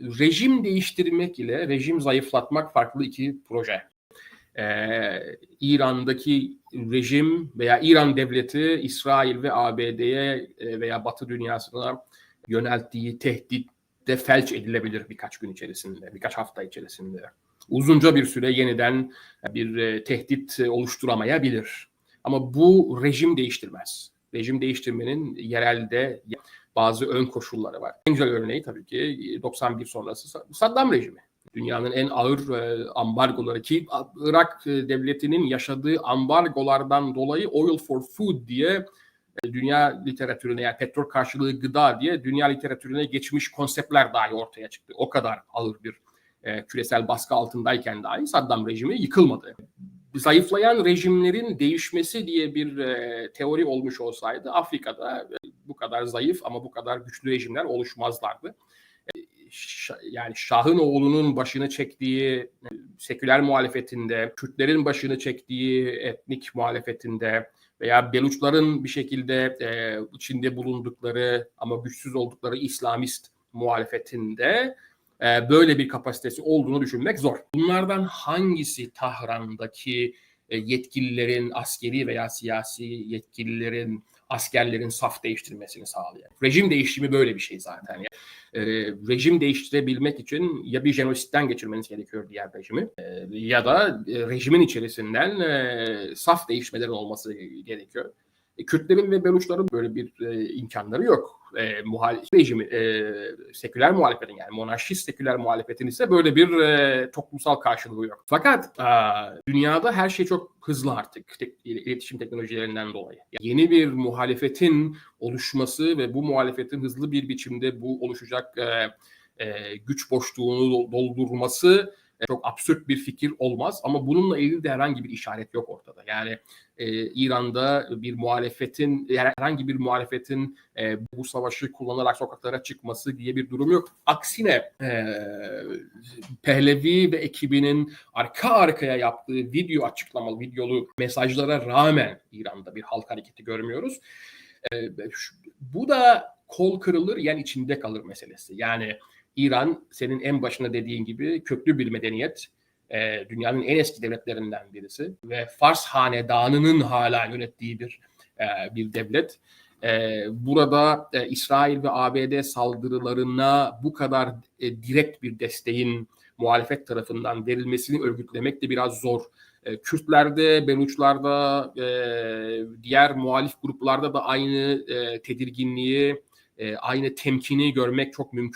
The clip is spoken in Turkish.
rejim değiştirmek ile rejim zayıflatmak farklı iki proje. Ee, İran'daki rejim veya İran devleti İsrail ve ABD'ye e, veya Batı dünyasına yönelttiği tehdit de felç edilebilir birkaç gün içerisinde, birkaç hafta içerisinde. Uzunca bir süre yeniden bir e, tehdit oluşturamayabilir. Ama bu rejim değiştirmez. Rejim değiştirmenin yerelde bazı ön koşulları var. En güzel örneği tabii ki 91 sonrası Saddam rejimi. Dünyanın en ağır e, ambargoları ki Irak devletinin yaşadığı ambargolardan dolayı oil for food diye e, dünya literatürüne yani petrol karşılığı gıda diye dünya literatürüne geçmiş konseptler dahi ortaya çıktı. O kadar ağır bir e, küresel baskı altındayken dahi Saddam rejimi yıkılmadı. Zayıflayan rejimlerin değişmesi diye bir e, teori olmuş olsaydı Afrika'da e, bu kadar zayıf ama bu kadar güçlü rejimler oluşmazlardı. E, yani Şah'ın oğlunun başını çektiği e, seküler muhalefetinde, Kürtlerin başını çektiği etnik muhalefetinde, veya Beluçların bir şekilde e, içinde bulundukları ama güçsüz oldukları İslamist muhalefetinde e, böyle bir kapasitesi olduğunu düşünmek zor. Bunlardan hangisi Tahran'daki yetkililerin, askeri veya siyasi yetkililerin, askerlerin saf değiştirmesini sağlayan? Rejim değişimi böyle bir şey zaten. Yani, e, rejim değiştirebilmek için ya bir jenositten geçirmeniz gerekiyor diğer rejimi e, ya da e, rejimin içerisinden e, saf değişmelerin olması gerekiyor. E, Kürtlerin ve Beluçların böyle bir e, imkanları yok. E, muhalif rejimi, e, seküler muhalefetin yani monarşist seküler muhalefetin ise böyle bir e, toplumsal karşılığı yok. Fakat e, dünyada her şey çok hızlı artık te- iletişim teknolojilerinden dolayı. Yani yeni bir muhalefetin oluşması ve bu muhalefetin hızlı bir biçimde bu oluşacak e, e, güç boşluğunu doldurması çok absürt bir fikir olmaz ama bununla ilgili de herhangi bir işaret yok ortada. Yani e, İran'da bir muhalefetin herhangi bir muhalefetin e, bu savaşı kullanarak sokaklara çıkması diye bir durum yok. Aksine e, Pehlevi ve ekibinin arka arkaya yaptığı video açıklamalı, videolu mesajlara rağmen İran'da bir halk hareketi görmüyoruz. E, bu da kol kırılır yani içinde kalır meselesi. Yani İran senin en başına dediğin gibi köklü bir medeniyet. E, dünyanın en eski devletlerinden birisi ve Fars hanedanının hala yönettiği bir e, bir devlet. E, burada e, İsrail ve ABD saldırılarına bu kadar e, direkt bir desteğin muhalefet tarafından verilmesini örgütlemek de biraz zor. E, Kürtlerde, Beluçlarda, e, diğer muhalif gruplarda da aynı e, tedirginliği, e, aynı temkini görmek çok mümkün.